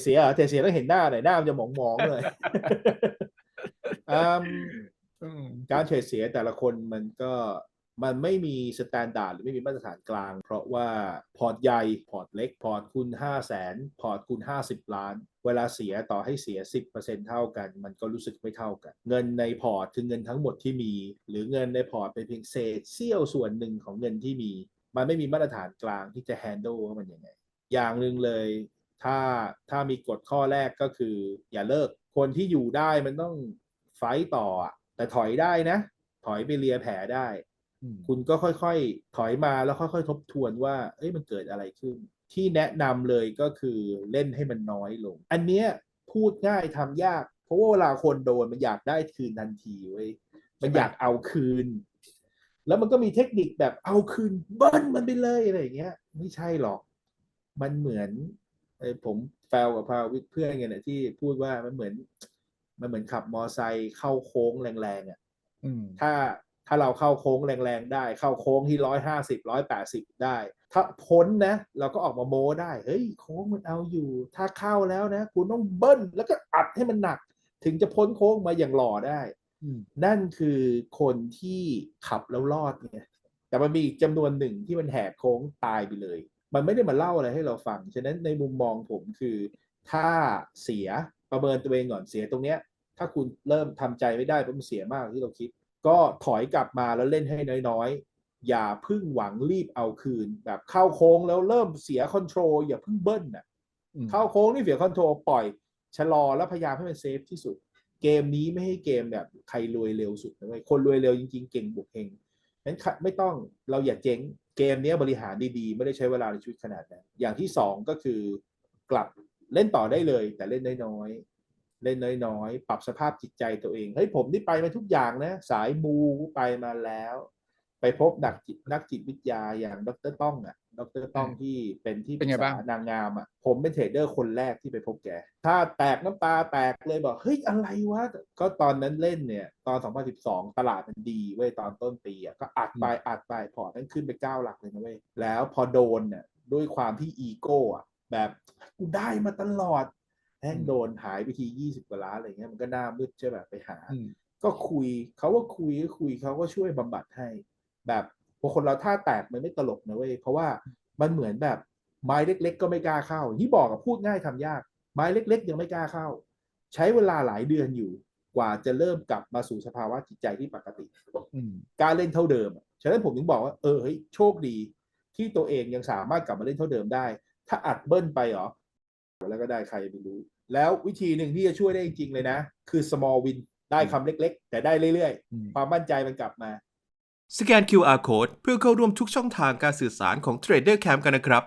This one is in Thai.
เสียเหรอเทรดเสียต้องเห็นหน้าหน่อยหน้ามันจะหมองๆเลยอืมอืมการเทรดเสียแต่ละคนมันก็มันไม่มีสแตนดาร์ดหรือไม่มีมาตรฐานกลาง เพราะว่าพอร์ตใหญ่ พอร์ตเล็ก พอร์ตคุณ 5 0 0แสนพอร์ตคุณ 50 ล้าน เวลาเสียต่อให้เสีย 10%เท่ากัน มันก็รู้สึกไม่เท่ากัน เงินในพอร์ตคือเงินทั้งหมดที่มี หรือเงินในพอร์ตเป็นเพียงเศษเสี้ยวส่วนหนึ่งของเงินที่มี มันไม่มีมาตรฐานกลางที่จะ handle ว่ามันยังไง อย่างหนึ่งเลย ถ้าถ้ามีกฎข้อแรกก็คือ อย่าเลิก คนที่อยู่ได้มันต้องไฟต์ต่ออะแต่ถอยได้นะ ถอยไปเลียแผลได้อืมคุณก็ค่อยๆ ถอยมาแล้วค่อยๆ ทบทวนว่า เอ้ยมันเกิดอะไรขึ้น ที่แนะนำเลยก็คือเล่นให้มันน้อยลง อันเนี้ยพูดง่ายทำยาก เพราะว่าเวลาคนโดนมันอยากได้คืนทันทีเว้ยมันอยากเอาคืน แล้วมันก็มีเทคนิคแบบเอาคืนเบิ้ลมันไปเลยอะไรอย่างเงี้ย ไม่ใช่หรอก มันเหมือน เอ้ยผมแฟลกับพาวิทเพื่อนกันเนี่ยที่พูดว่ามันเหมือน มันเหมือนขับมอไซค์เข้าโค้งแรงๆอะอืมถ้าถ้าเราเข้าโค้งแรงๆได้ เข้าโค้งที่ร้อยห้าสิบร้อยแปดสิบได้ ถ้าพ้นนะ เราก็ออกมาโม้ได้ เฮ้ยโค้งมันเอาอยู่ ถ้าเข้าแล้วนะคุณต้องเบิ้ลแล้วก็อัดให้มันหนัก ถึงจะพ้นโค้งมาอย่างหล่อได้อืมนั่นคือคนที่ขับแล้วรอดไงแต่มันมีอีกจำนวนหนึ่งที่มันแหกโค้งตายไปเลย มันไม่ได้มาเล่าอะไรให้เราฟัง ฉะนั้นในมุมมองผมคือ ถ้าเสียประเมินตัวเองก่อนเสียตรงเนี้ย ถ้าคุณเริ่มทำใจไม่ได้เพราะมันเสียมากกว่าที่เราคิด ก็ถอยกลับมาแล้วเล่นให้น้อยๆ อย่าเพึ่งหวังรีบเอาคืน แบบเข้าโค้งแล้วเริ่มเสียคอนโทรลอย่าเพึ่งเบิ้ลน่ะอืมเข้าโค้งนี่เสียคอนโทรลปล่อยชะลอแล้วพยายามให้มันเซฟที่สุด เกมนี้ไม่ให้เกมแบบใครรวยเร็วสุดนะเว้ยคนรวยเร็วจริงๆ เก่งบุกเฮง นั้นไม่ต้องเราอย่าเจ๊งเกมนี้บริหารดีๆ ไม่ได้ใช้เวลาในชีวิตขนาดนั้นอย่างที่สองก็คือกลับเล่นต่อได้เลย แต่เล่นน้อยๆเล่นน้อยๆ ปรับสภาพจิตใจตัวเองเฮ้ยผมนี่ไปมาทุกอย่างนะ สายมูไปมาแล้ว ไปพบนักจิตนักจิตวิทยาอย่างดรต้องอะดรต้องที่เป็นที่เป็นไงบ้างนางงามอะผมเป็นเทรดเดอร์คนแรกที่ไปพบแก ถ้าแตกน้ำตาแตกเลยบอก เฮ้ย อะไรวะ ก็ตอนนั้นเล่นเนี่ย ตอน 2012 ตลาดมันดีเว้ย ตอนต้นปีอะก็อัดไปอัดไปพอร์ตนั้นขึ้นไป9หลักเลยนะเว้ย แล้วพอโดนเนี่ยด้วยความที่อีโก้อะแบบกูได้มาตลอดแม่งโดนหายไปที20กว่าล้านอะไรเงี้ยมันก็หน้ามืดใช่แบบไปหาอืมก็คุยเขาก็คุยก็คุยเขาก็ช่วยบำบัดให้ แบบพอคนเราท่าแตกมันไม่ตลกนะเว้ยเพราะว่ามันเหมือนแบบไม้เล็ก ๆ ก็ไม่กล้าเข้าที่บอกอะพูดง่ายทำยาก ไม้เล็ก ๆ ยังไม่กล้าเข้า ใช้เวลาหลายเดือนอยู่กว่าจะเริ่มกลับมาสู่สภาวะจิตใจที่ปกติอืมกล้ารเล่นเท่าเดิมอะฉะนั้นผมถึงบอกว่าเออเฮ้ยโชคดี ที่ตัวเองยังสามารถกลับมาเล่นเท่าเดิมได้ ถ้าอัดเบิ้ลไปเหรอแล้วก็ได้ใครไม่รู้ แล้ววิธีหนึ่งที่จะช่วยได้จริงๆเลยนะ คือ small win ได้คำเล็ก ๆ แต่ได้เรื่อยอืมๆความมั่นใจมันกลับมา สแกน QR Code เพื่อเข้าร่วมทุกช่องทางการสื่อสารของ Trader Camp กันนะครับ